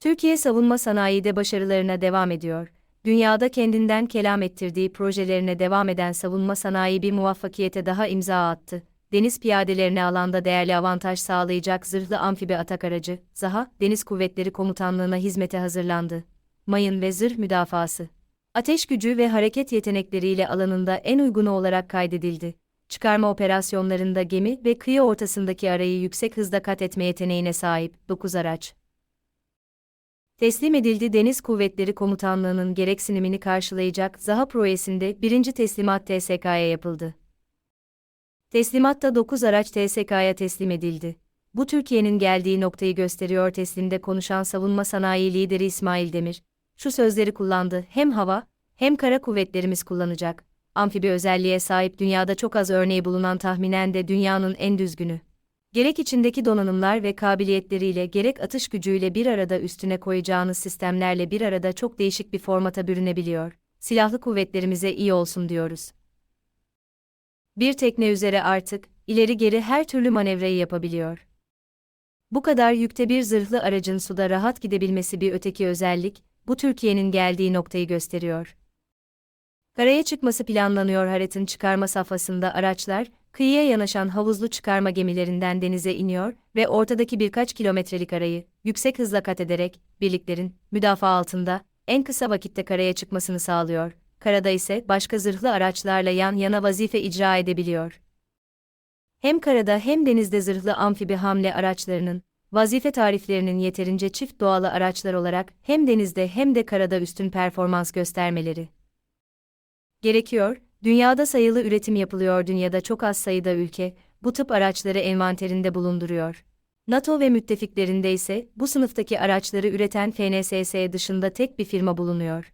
Türkiye savunma sanayide başarılarına devam ediyor. Dünyada kendinden kelam ettirdiği projelerine devam eden savunma sanayi bir muvaffakiyete daha imza attı. Deniz piyadelerine alanda değerli avantaj sağlayacak zırhlı amfibi atak aracı, ZAHA, Deniz Kuvvetleri Komutanlığı'na hizmete hazırlandı. Mayın ve zırh müdafası. Ateş gücü ve hareket yetenekleriyle alanında en uygunu olarak kaydedildi. Çıkarma operasyonlarında gemi ve kıyı ortasındaki arayı yüksek hızda kat etme yeteneğine sahip 9 araç. Teslim edildi Deniz Kuvvetleri Komutanlığı'nın gereksinimini karşılayacak ZAHA projesinde birinci teslimat TSK'ya yapıldı. Teslimatta 9 araç TSK'ya teslim edildi. Bu Türkiye'nin geldiği noktayı gösteriyor teslimde konuşan savunma sanayi lideri İsmail Demir. Şu sözleri kullandı, hem hava, hem kara kuvvetlerimiz kullanacak. Amfibi özelliğe sahip dünyada çok az örneği bulunan tahminen de dünyanın en düzgünü. Gerek içindeki donanımlar ve kabiliyetleriyle gerek atış gücüyle bir arada üstüne koyacağınız sistemlerle bir arada çok değişik bir formata bürünebiliyor. Silahlı kuvvetlerimize iyi olsun diyoruz. Bir tekne üzere artık, ileri geri her türlü manevrayı yapabiliyor. Bu kadar yükte bir zırhlı aracın suda rahat gidebilmesi bir öteki özellik, bu Türkiye'nin geldiği noktayı gösteriyor. Karaya çıkması planlanıyor Haret'in çıkarma safhasında araçlar, kıyıya yanaşan havuzlu çıkarma gemilerinden denize iniyor ve ortadaki birkaç kilometrelik arayı, yüksek hızla kat ederek, birliklerin, müdafaa altında, en kısa vakitte karaya çıkmasını sağlıyor. Karada ise başka zırhlı araçlarla yan yana vazife icra edebiliyor. Hem karada hem denizde zırhlı amfibi hamle araçlarının, vazife tariflerinin yeterince çift doğalı araçlar olarak hem denizde hem de karada üstün performans göstermeleri gerekiyor. Dünyada sayılı üretim yapılıyor dünyada çok az sayıda ülke, bu tip araçları envanterinde bulunduruyor. NATO ve müttefiklerinde ise bu sınıftaki araçları üreten FNSS dışında tek bir firma bulunuyor.